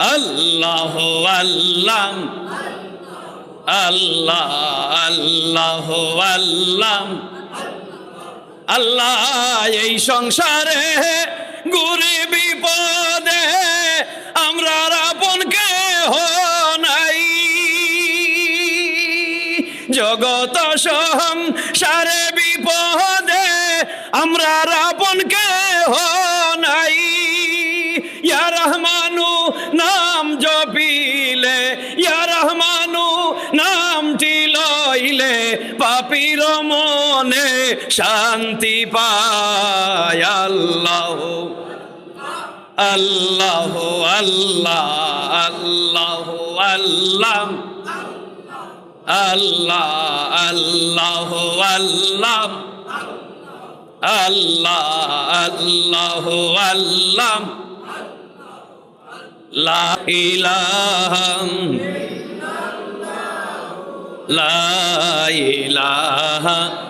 আল্লাহ আল্লাহ আল্লাহ আল্লাহ আল্লাহ আল্লাহ, এই সংসারে গুরি বিপদে আমরা আপন কেহ নাই। জগত সংসারে বিপদে আমরা আপন কেহ শান্তি পায় আল্লাহ। আল্লাহ আল্লাহ আল্লাহ আল্লাহ। আল্লাহ আল্লাহ আল্লাহ। আল্লাহ আল্লাহ আল্লাহ। লা ইলাহা লা ইলাহা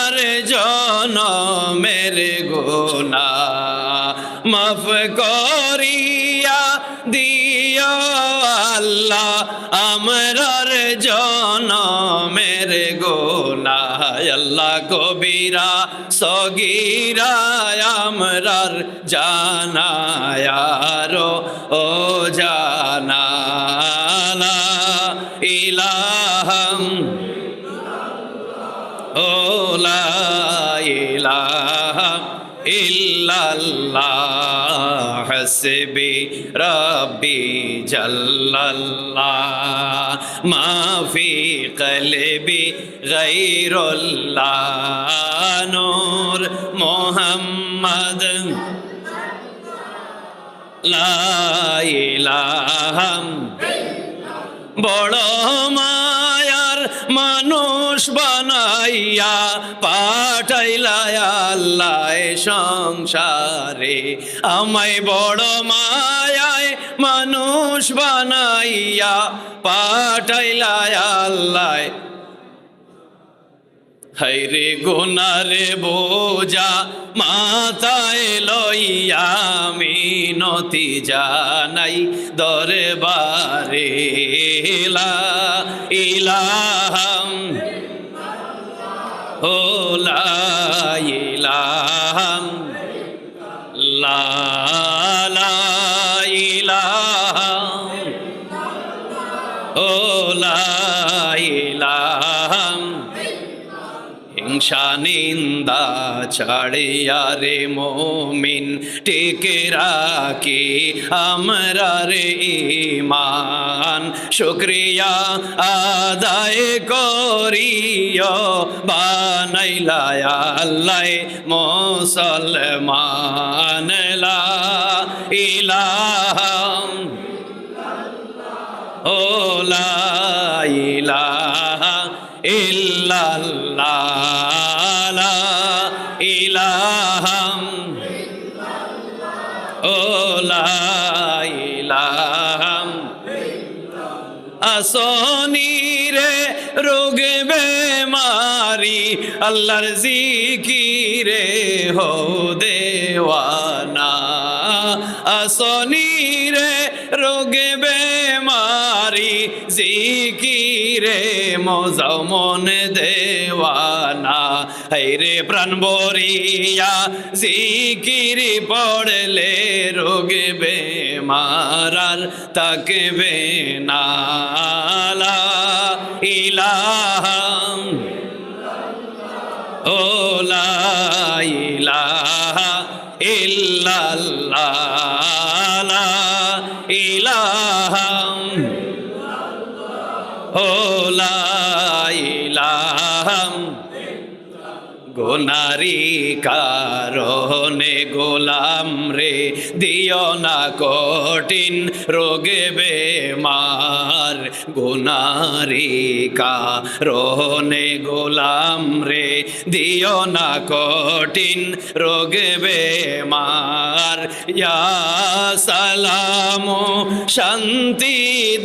জনমের গোনা মাফ করিয়া দিও আল্লাহ, আমরার জনমের গোনা আল্লাহ কবিরা, সগিরা, আমরার জানায়ারো ও জানা লা ইলাহাম ও লা ইলাহা ইল্লাল্লাহ হাসবি কলবি গায়রুল্লাহ নূর মুহাম্মদ বড় মায়ার মানুষ বানাইয়া পাঠাইলায় সংসারে। আমায় বড় মায়ায় মানুষ বানাইয়া পাঠাইলায় আল্লাহ হাইরে গুনারে বোঝা মাথায় লইয়া মিনতি জানাই দরবারে ইলাহাম। ও লা ইলাহাম। লা লা ইলাহাম। ও লা হিংসা নিন্দা ছাড়িয়া রে মোমিন, টিকে রাখি আমরা রে ইমান শুক্রিয়া আদায় করিও, বানাইলা আল্লাহ মুসলমান। লা ইলাহা ও লা ইলাহা illallah ilaham oh la ilaham asoni re রোগে বেমারি আল্লাহর জিকিরে হো দেওয়ানা আসনি রে রোগে বে বেমারি জিকিরে মজাও মন দেওয়ানা। হাইরে প্রাণ বরিয়া জিকিরি পড়লে রোগ বেমারার তাকবে না। লা ইলাহা ও লা ইলাহা ইল্লাল্লাহ। ইলাহা ভোলা গোনারি কারণে গোলাম রে, দিও না কঠিন রোগে বেমার। গোনারি কারণে গোলাম রে, দিও না কঠিন রোগে বেমার। ইয়া সালাম শান্তি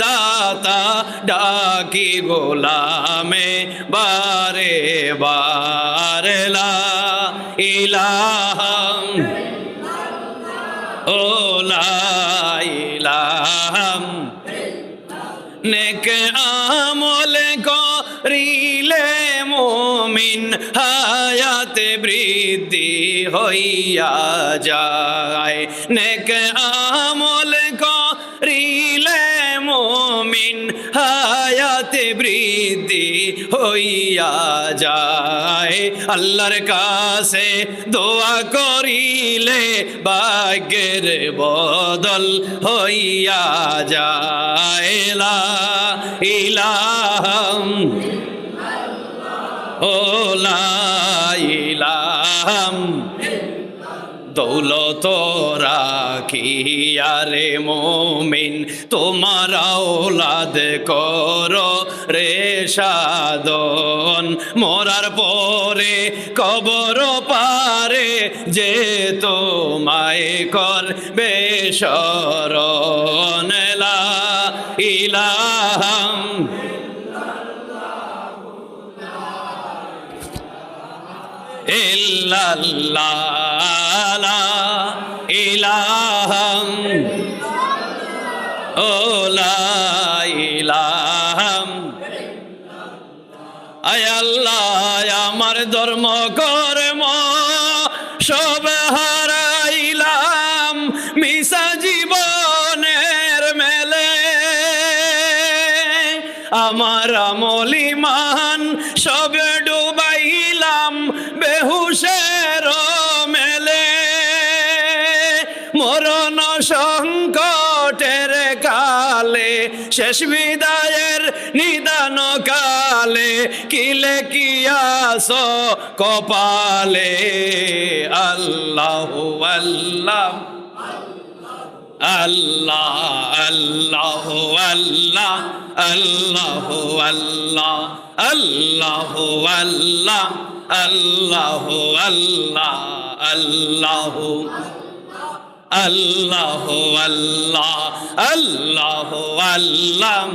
দাতা, ডাকি গোলামে বারে বারে। বারলা ইলাহাম ও লা ইলাহাম নেক আমল করিলে মুমিন হায়াতে বৃদ্ধি হইয়া যায়। নেক আমল করিলে মুমিন হায়াতে বৃদ্ধি হইয়া যায়। আল্লাহর কাছে দোয়া করিলে ভাগ্যের বদল হইয়া যায়। লা ইলাহাম ও লা দৌলত রাখিয়ারে মোমিন, তোমার ওলাদ কর রে সাদন মরার পরে কবর পারে যে তোমায় কর বেসরণ ইলাহাম লা ইলাহাম, ও লা ইলাহাম। আয় আল্লাহ, আমার ধর্ম কর্ম সব হারাইলাম, মিশা জীবনের মেলে। আমার আমলি মান সব ডুবাইলাম বেহুশের মেলে। মরণ সংকটের কালে, শেষ বিদায়ের নিদান কালে কিলে কিয়াস কপালে? আল্লাহ আল্লাহ আল্লাহ আল্লাহ আল্লাহ আল্লাহ আল্লাহ আল্লাহ আল্লাহ। আল্লাহ আল্লাহ আল্লাহ আল্লাহ আল্লাহ আল্লাহ আল্লাহ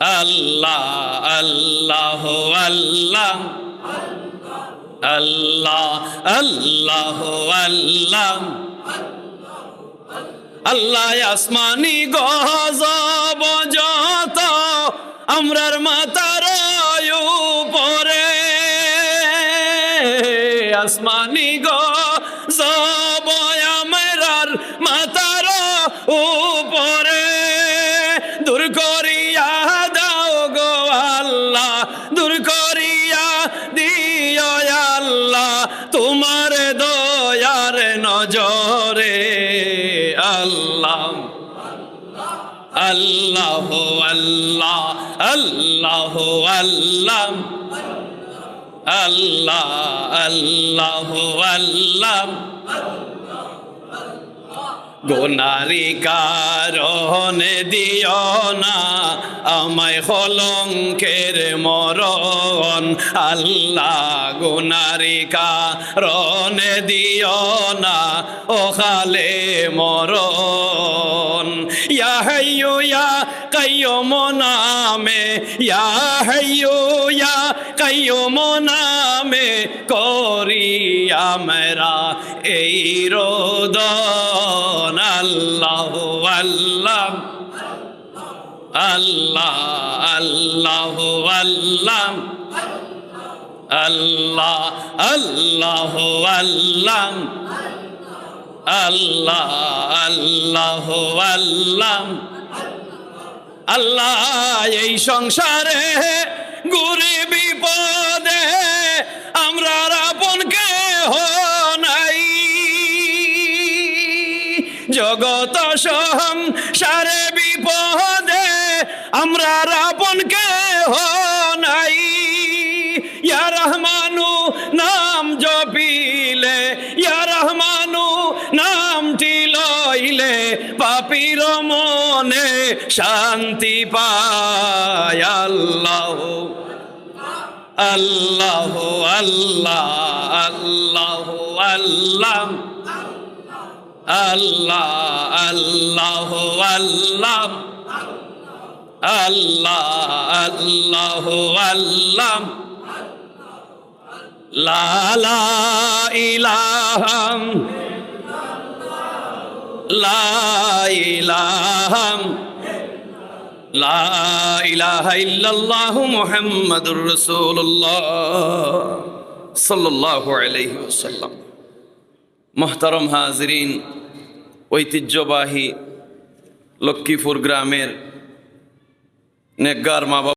আল্লাহ আল্লাহ আল্লাহ আল্লাহ আল্লাহ আল্লাহ আল্লাহ আসমানি গজব যত, আমরার মাতার উপরে আসমানি গজব আমরার মাতার উপরে। দূর করিয়া দাও গো আল্লাহ, দূর করিয়া দিও আল্লাহ, তোমার দয়ার নজরে। আল্লাহ আল্লাহ আল্লাহ আল্লাহ আল্লাহ। আল্লাহ আল্লাহ আল্লাহ। গোনারি কারণে দিও না, আমায় হলঙ্কের মরণ। আল্লাহ, গোনারি কারণে দিও না, ও খালে মরণ। ইয়া হাইয়ু, ইয়া কাইয়ুম নামে ইয়া হাইয়ু ইয়া কাইয়ুম নামে করি আমরা এই রোদন আল্লাহ আল্লাহ আল্লাহ আল্লাহ আল্লাহ আল্লাহ আল্লাহ আল্লাহ আল্লাহ আল্লাহ আল্লাহ আল্লাহ, এই সংসারে গুরি বিপদে আমরা আপন কেহ নাই। জগত সংসারে বিপদে আমরা আপন কেহ নাই। ইয়া রহমানু শান্তি পায় আল্লাহ। আল্লাহ আল্লাহ আল্লাহ আল্লাহ। আল্লাহ আল্লাহ আল্লাহ। আল্লাহ আল্লাহ আল্লাহ। লা লা ইলাহা লা ইলাহা লা ইলাহা ইল্লাল্লাহু মুহাম্মাদুর আলাইহি ওয়াসাল্লাম। মোহতারম হাজরিন ঐতিহ্যবাহী লক্ষ্মীপুর গ্রামের নেকগার মা